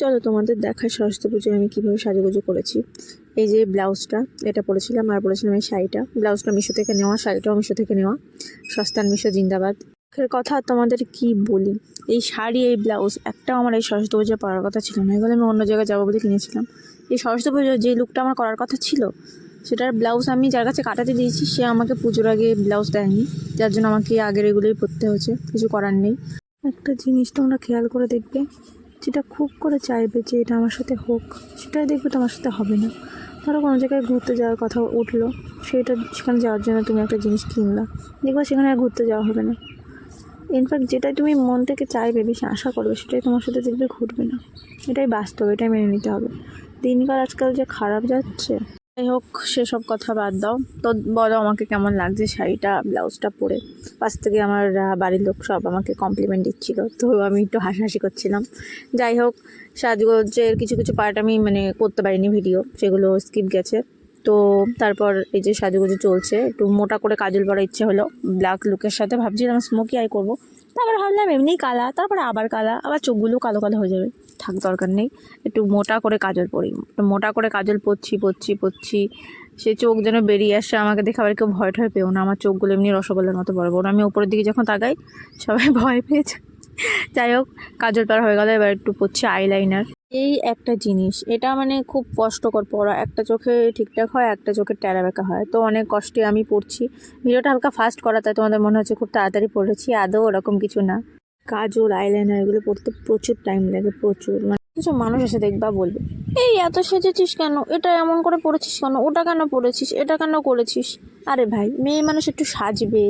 চলো তোমাদের দেখায় সরস্বতী পুজোয় আমি কীভাবে সাজুগুজু করেছি। এই যে ব্লাউজটা, এটা পরেছিলাম আর পরেছিলাম এই শাড়িটা। ব্লাউজটা মিশো থেকে নেওয়া, শাড়িটাও মিশো থেকে নেওয়া। সস্তান মিশো, জিন্দাবাদ। কথা তোমাদের কি বলি? এই শাড়ি, এই ব্লাউজ একটাও আমার এই সরস্বতী পুজোয় পরার কথা ছিল না। এগুলো আমি অন্য জায়গায় যাব বলে কিনেছিলাম। এই সরস্বতী পুজোয় যে লুকটা আমার করার কথা ছিল, সেটার ব্লাউজ আমি যার কাছে কাটাতে দিয়েছি, সে আমাকে পুজোর আগে ব্লাউজ দেয়নি। যার জন্য আমাকে আগের এগুলোই পরতে হয়েছে, কিছু করার নেই। একটা জিনিস তোমরা খেয়াল করে দেখবে যেটা খুব করে চাইবে যে এটা আমার সাথে হোক, সেটাই দেখবে তোমার সাথে হবে না। ধরো কোনো জায়গায় ঘুরতে যাওয়ার কথা উঠল, সেটা, সেখানে যাওয়ার জন্য তুমি একটা জিনিস কিনলা, দেখবে সেখানে আর ঘুরতে যাওয়া হবে না। ইনফ্যাক্ট যেটাই তুমি মন থেকে চাইবে, বেশি আশা করবে, সেটাই তোমার সাথে দেখবে ঘুরবে না। এটাই বাস্তব, এটাই মেনে নিতে হবে। দিনকাল আজকাল যে খারাপ যাচ্ছে যাই হোক সেসব কথা বাদ দাও। তো বলো আমাকে কেমন লাগছে শাড়িটা, ব্লাউজটা পরে? পাশ থেকে আমার বাড়ির লোক সব আমাকে কমপ্লিমেন্ট দিচ্ছিল, তো আমি একটু হাসাহাসি করছিলাম। যাই হোক সাজগোজের কিছু কিছু পার্ট আমি মানে করতে পারিনি ভিডিও সেগুলো স্কিপ গেছে। তো তারপর এই যে সাজুগুজু চলছে, একটু মোটা করে কাজল পরার ইচ্ছে হলো ব্ল্যাক লুকের সাথে ভাবছিলাম স্মোকি আই করব? তারপর ভাবলাম এমনিই কালা, তারপরে আবার কালা, আবার চোখগুলো কালো কালো হয়ে যাবে। থাক দরকার নেই। একটু মোটা করে কাজল পরি। মোটা করে কাজল পরছি পরছি পরছি। সে চোখ যেন বেরিয়ে আসে, আমাকে দেখে আবার কেউ ভয় টয় পেও না। আমার চোখগুলো এমনি রসগোল্লার মতো বড় বড় আমি উপরের দিকে যখন তাকাই, সবাই ভয় পেয়েছে যাই হোক, কাজল পার হয়ে গেল, এবার একটু পরছি আইলাইনার। এই একটা জিনিস, এটা মানে খুব কষ্টকর পড়া একটা চোখে ঠিকঠাক হয়, একটা চোখে ট্যারা বেঁকা হয়। তো অনেক কষ্টে আমি পড়ছি। ভিডিওটা হালকা ফাস্ট করা, তাই তোমাদের মনে হচ্ছে খুব তাড়াতাড়ি পড়েছি। আদৌ ওরকম কিছু না। কাজল আইলাইনার এগুলো পড়তে প্রচুর টাইম লাগে, প্রচুর। মানে কিছু মানুষ এসে দেখবা বলবে, এই এত সেজেছিস কেন? এটা এমন করে পড়েছিস কেন? ওটা কেন পড়েছিস এটা কেন করেছিস? আরে ভাই, মেয়ে মানুষ একটু সাজবে,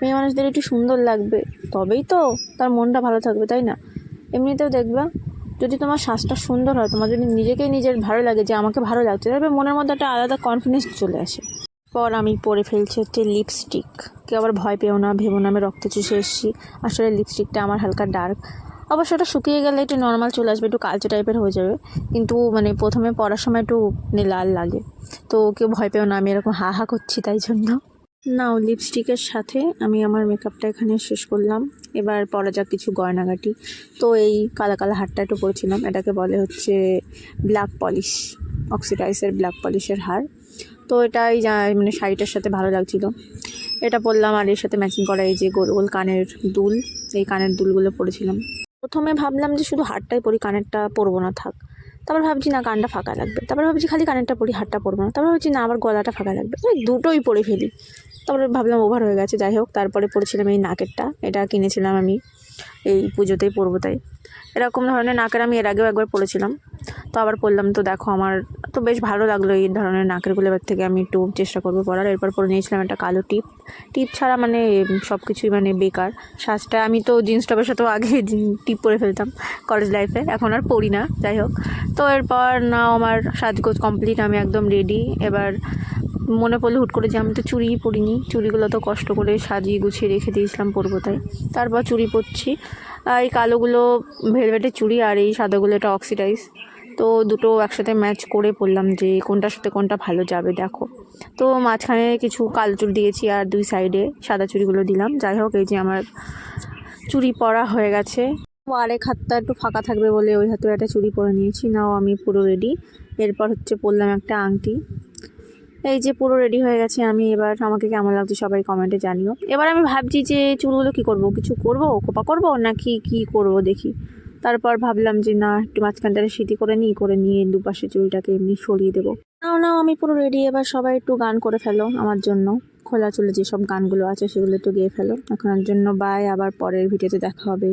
মেয়ে মানুষদের একটু সুন্দর লাগবে, তবেই তো তার মনটা ভালো থাকবে, তাই না? এমনিতেও দেখবা, যদি তোমার শ্বাসটা সুন্দর হয়, তোমার যদি নিজেকেই নিজের ভালো লাগে, যে আমাকে ভালো লাগছে তবে মনের মধ্যে একটা আলাদা কনফিডেন্স চলে আসে। পর আমি পরে ফেলছি হচ্ছে লিপস্টিক কেউ আবার ভয় পেও না, ভেবো না, আমি রক্ত চুষে এসেছি। আসলে লিপস্টিকটা আমার হালকা ডার্ক অবশ্য ওটা শুকিয়ে গেলে একটু নর্মাল চলে আসবে, একটু কালচে টাইপের হয়ে যাবে। কিন্তু মানে প্রথমে পড়ার সময় একটু মানে লাল লাগে। তো কেউ ভয় পেও না, আমি এরকম হা হা করছি তাই জন্য। নাও লিপস্টিকের সাথে আমি আমার মেকআপটা এখানে শেষ করলাম। এবার পরা যাক কিছু গয়নাগাটি। তো এই কালা কালা হারটা একটু পরেছিলাম। এটাকে বলে হচ্ছে ব্ল্যাক পলিশ অক্সিডাইসের ব্ল্যাক পলিশের হার। তো এটাই যা- মানে শাড়িটার সাথে ভালো লাগছিল। এটা পরলাম আর এর সাথে ম্যাচিং করা এই যে গোল গোল কানের দুল, এই কানের দুলগুলো পরেছিলাম। প্রথমে ভাবলাম যে শুধু হারটাই পরি, কানেরটা পরবো না, থাক। তারপর ভাবছি, না, কানটা ফাঁকা লাগবে। তারপর ভাবছি, খালি কানেরটা পরি, হারটা পরবো না। তারপর ভাবছি, না আবার গলাটা ফাঁকা লাগবে। ওই দুটোই পরে ফেলি। তারপরে ভাবলাম, ওভার হয়ে গেছে। যাই হোক, তারপরে পরেছিলাম এই নাকেরটা। এটা কিনেছিলাম আমি, এই পুজোতেই পরবো তাই। এরকম ধরনের নাকের আমি এর আগেও একবার পরেছিলাম। তো আবার পরলাম, তো দেখো, আমার তো বেশ ভালো লাগল এই ধরনের নাকেরগুলো এবার থেকে আমি একটু চেষ্টা করব পরার। এরপর পরে নিয়েছিলাম একটা কালো টিপ। টিপ ছাড়া মানে সব কিছুই মানে বেকার। সাজটা, আমি তো জিন্স টপের সাথেও আগে টিপ পরে ফেলতাম কলেজ লাইফে এখন আর পরি না, যাই হোক। তো এরপর না আমার সাজগোজ কমপ্লিট আমি একদম রেডি এবার মনে পড়ল হুট করে যে আমি তো চুড়িই পরিনি। চুড়িগুলো তো কষ্ট করে সাজিয়ে গুছিয়ে রেখে দিয়েছিলাম পরবো তাই। তারপর চুড়ি পরছি। এই কালোগুলো, ভেলভেটের চুড়ি আর এই সাদাগুলো এটা অক্সিডাইজ তো দুটো একসাথে ম্যাচ করে পড়লাম যে কোনটার সাথে কোনটা ভালো যাবে, দেখো। তো মাঝখানে কিছু কালো চুড়ি দিয়েছি আর দুই সাইডে সাদা চুড়িগুলো দিলাম। যাই হোক, এই যে আমার চুড়ি পরা হয়ে গেছে। আরেক হাতটা একটু ফাঁকা থাকবে বলে ওই হাতে একটা চুড়ি পরে নিয়েছি। নাও, আমি পুরো রেডি এরপর হচ্ছে পরলাম একটা আংটি। এই যে পুরো রেডি হয়ে গেছে। আমি এবার আমাকে কেমন লাগছে সবাই কমেন্টে জানিও। এবার আমি ভাবছি যে চুলগুলো কি করব? কিছু করব? খোপা করব? নাকি কি করব দেখি। তারপর ভাবলাম যে, না, একটু মাঝখানটা সিটি করে নিই, করে নিয়ে দুপাশে চুলটাকে এমনি সরিয়ে দেবো। নাও নাও, আমি পুরো রেডি এবার সবাই একটু গান করে ফেলো আমার জন্য। খোলা চুলে যেসব গানগুলো আছে সেগুলো একটু গেয়ে ফেলো। এখনের জন্য বাই, আবার পরের ভিডিওতে দেখা হবে।